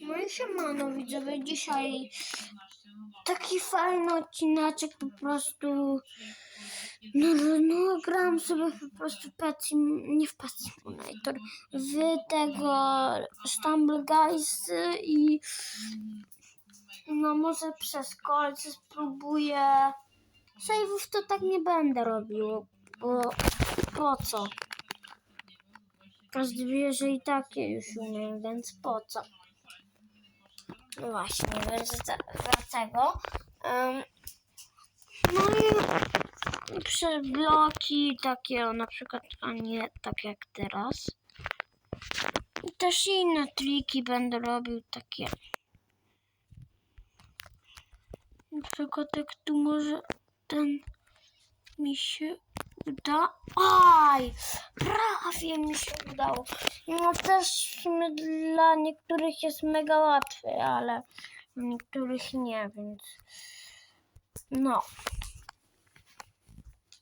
No i siemano widzowie, dzisiaj taki fajny odcineczek po prostu no, no, no gram sobie po prostu w Pet nie w Pet Simulator, w tego Stumble Guys i no może przez kolce spróbuję save'ów to tak nie będę robił, bo po co? Każdy wie, że i takie już umiem, więc po co? No właśnie, dlatego. Um, no i przez bloki takie, na przykład, a nie tak jak teraz. Też inne triki będę robił takie. Na przykład jak tu może ten mi się uda. Aj! Prawie mi się udało. No też dla niektórych jest mega łatwy, ale niektórych nie, więc no.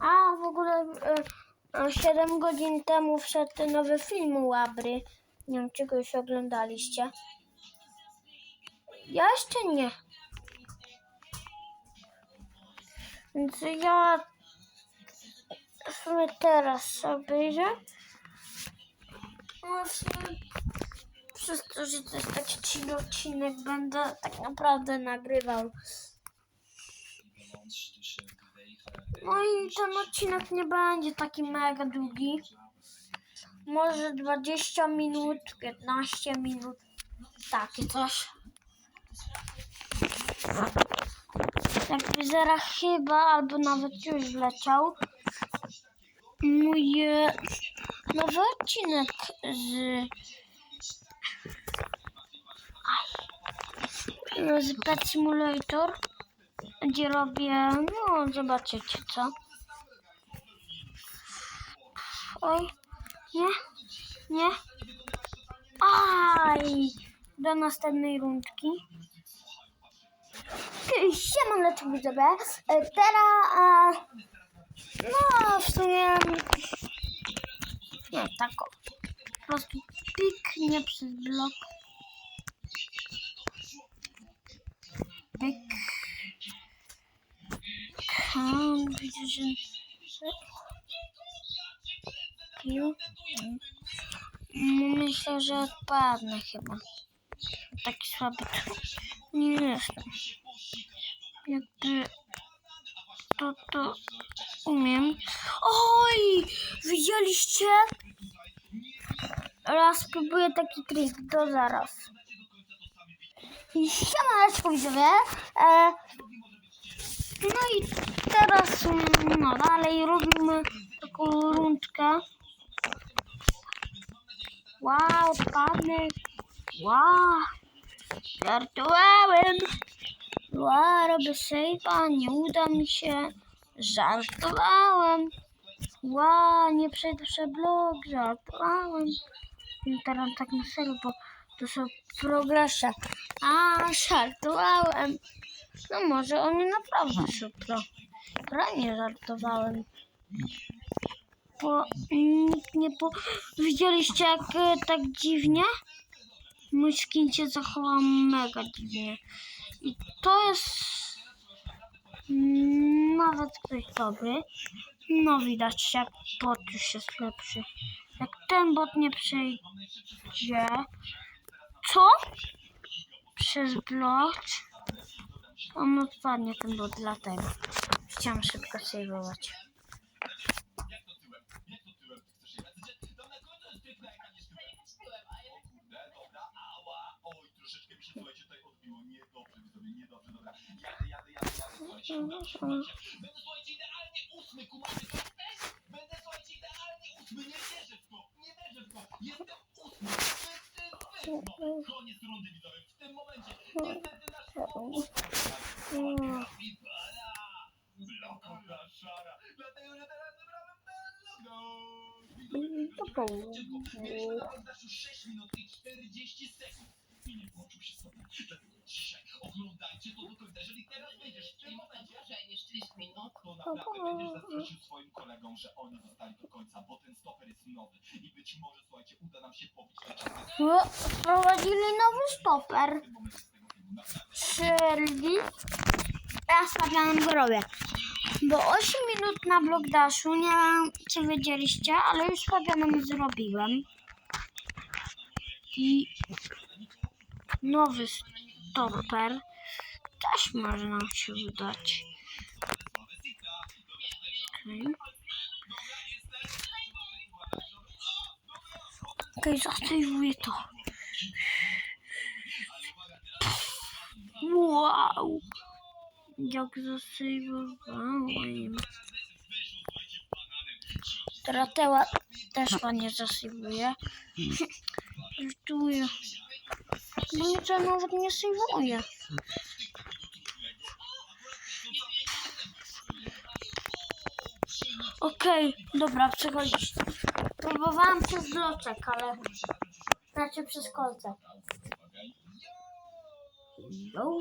A w ogóle e, e, 7 godzin temu wszedł nowy film Łabry. Nie wiem, czy go już oglądaliście. Ja jeszcze nie. Więc ja sumie teraz obejrzę. No w przez to, że to jest taki chill odcinek, będę tak naprawdę nagrywał. No i ten odcinek nie będzie taki mega długi. Może 20 minut, 15 minut. Takie coś. Telewizora chyba, albo nawet już leciał. Mój nowy odcinek z, z Pet Simulator, gdzie robię, no zobaczycie co. Oj, nie, nie. Aj, do następnej rundki. Siemaneczko widzowie. E, Teraz, no w sumie, nie, tak o. Po prostu piknie przez blok. Pyk. Hmm, widzę, że... Mm, Myślę, że odpadnę chyba. Taki słaby. Nie jestem. Jakby to to umiem. Oj! Widzieliście? Raz spróbuję taki trik, to zaraz. Siemaneczko widzowie. E, no i teraz mm, no dalej robimy taką rundkę. Wow, padnę. Wow. Żartowałem. Wow, robię save'a, nie uda mi się. Żartowałem. Wow, nie przejdę blok, żartowałem. Teraz tak na serio, bo to są progresze. A, żartowałem. No może oni naprawdę są pro. Nie żartowałem. Bo nikt nie po... Widzieliście jak e, tak dziwnie? Mój skin się zachował mega dziwnie. I to jest nawet ktoś dobry. No widać jak bot już jest lepszy. Jak ten bot nie przejdzie, co? Przez blok. On odpadnie ten bot dlatego. Chciałam szybko saveować. Oj, troszeczkę mi się słuchajcie tutaj odbiło. Niedobrze, widzowie, niedobrze, dobra. Jadę, jadę, jadę, jadę, słuchajcie. Będę, słuchajcie, idealnie ósmy, kumacie? Będę, słuchajcie, idealnie ósmy. Nie wierzę w to, nie wierzę w to. Jestem ósmy. Koniec rundy, widzowie. W tym momencie niestety nasz kapitana. Blokowa szara. Dlatego, że teraz wybrałem logo. Mieliśmy na poddaszy 6 minut i 40 sekund. Nie włączył się sobie. Dlatego dzisiaj oglądajcie to do końca. Jeżeli teraz wejdziesz w tym momencie, dłużej niż 30 minut. to naprawdę będziesz zazdrościł swoim kolegom, że oni zostali do końca, bo ten stoper jest nowy. I być może, słuchajcie, uda nam się pobić Wprowadzili nowy stoper. Czyli ja stawiam go robię. Bo 8 minut na blok daszu, nie wiem czy wiedzieliście, ale już Fabianem zrobiłem. I nowy stoper też można się udać. Okej. Okej, zasejwuję to. Wow! Jak zasejwowałem. Teraz teła też ładnie zasejwuję. Żartuję. Bo nic nawet nie sejwuję. Okej, dobra, przechodzisz. Próbowałam przez bloczek, ale... Znaczy przez kolce. Jo.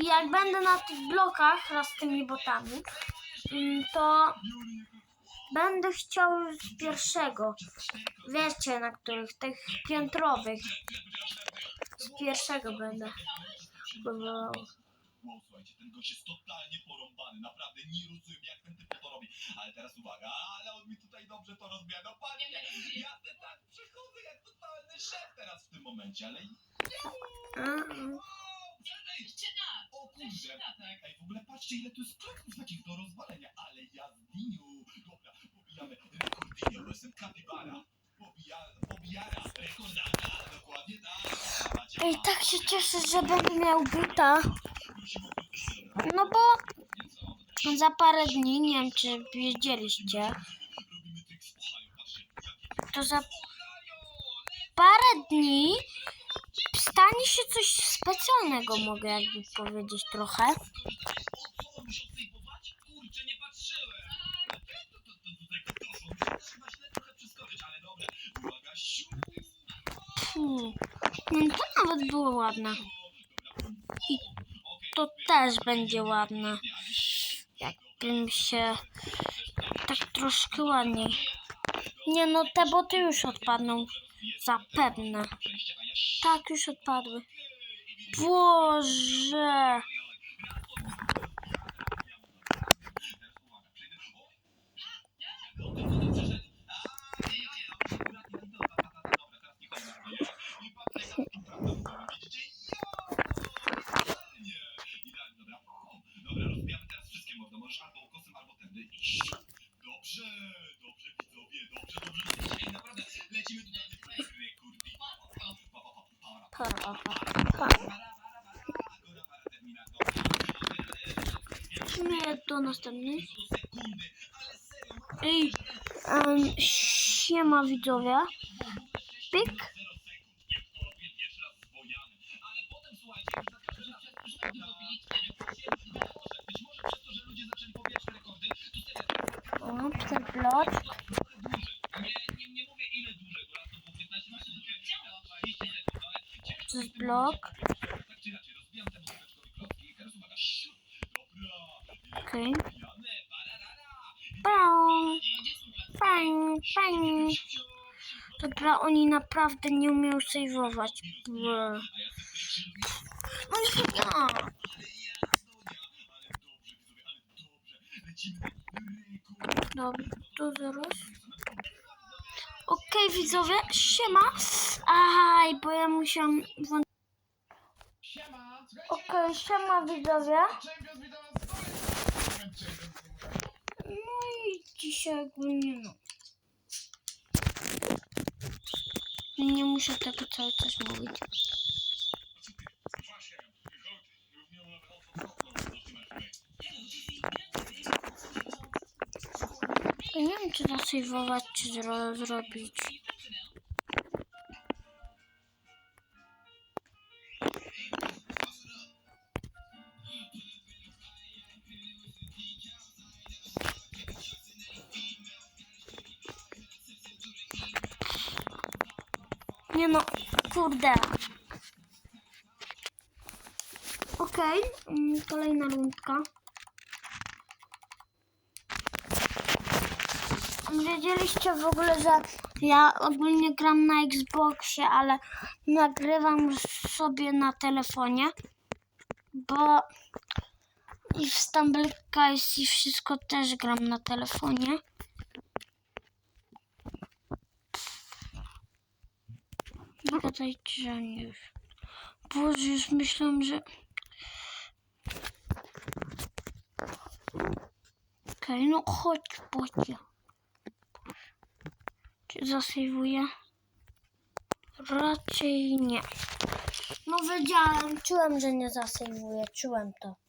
I jak będę na tych blokach raz z tymi botami, mm, to będę chciał z pierwszego. Wiecie, na których? Tych piętrowych. Z pierwszego będę próbował. Wow, słuchajcie, ten gość jest totalnie porąbany. Naprawdę nie rozumiem, jak ten typ to robi. Ale teraz uwaga, ale on mi tutaj dobrze to rozbija. No patrzcie, ja te tak przechodzę jak totalny szef teraz w tym momencie, ale... A, O kurde! Ej, w ogóle patrzcie, ile tu jest kroków takich do rozwalenia. Ale ja z Ej, tak się cieszę, że będę miał buta. No bo za parę dni, nie wiem czy wiedzieliście, to za parę dni stanie się coś specjalnego, mogę jakby powiedzieć trochę. O co on musiał sejwować? Kurczę, nie patrzyłem. To, to, to, to, to, to, to, Trzeba źle trochę przeskoczyć, ale dobra. Uwaga, siu. Hmm. No, to nawet było ładne. I to też będzie ładne. Jakbym się tak troszkę ładniej. Nie no, te boty już odpadną. Zapewne. Tak, już odpadły. Boże! Dobra, rozbijamy teraz wszystkie mordy. Możesz albo ukosem, albo tędy iść. Dobrze, dobrze widzowie, dobrze, dobrze. Dzisiaj naprawdę lecimy tutaj rekordy. Pa, para. Nie, to następny. Ej, um, siema widzowie. Pik. O, ten blok. To jest blok. Okej. Pam, pam. Dobra, oni naprawdę nie umieją. Ble. No nie, ja. Dobra, to zaraz. Okej, widzowie, siema. Aj, bo ja musiałam. Siema, widzowie. No i dzisiaj ogólnie no. Nie muszę tego cały czas mówić. Nie wiem, czy zasejwować, czy zro zrobić. Nie no, kurde. Okej, mm, kolejna rundka. wiedzieliście w ogóle, że ja ogólnie gram na Xboxie, ale nagrywam sobie na telefonie, bo i w Stumble Guys i wszystko też gram na telefonie. No gadajcie, że nie już. Boże, już myślałam, że... Okej, no chodź, Bocia. Czy zasejwuję? Raczej nie. No wiedziałem, czułem, że nie zasejwuję, czułem to.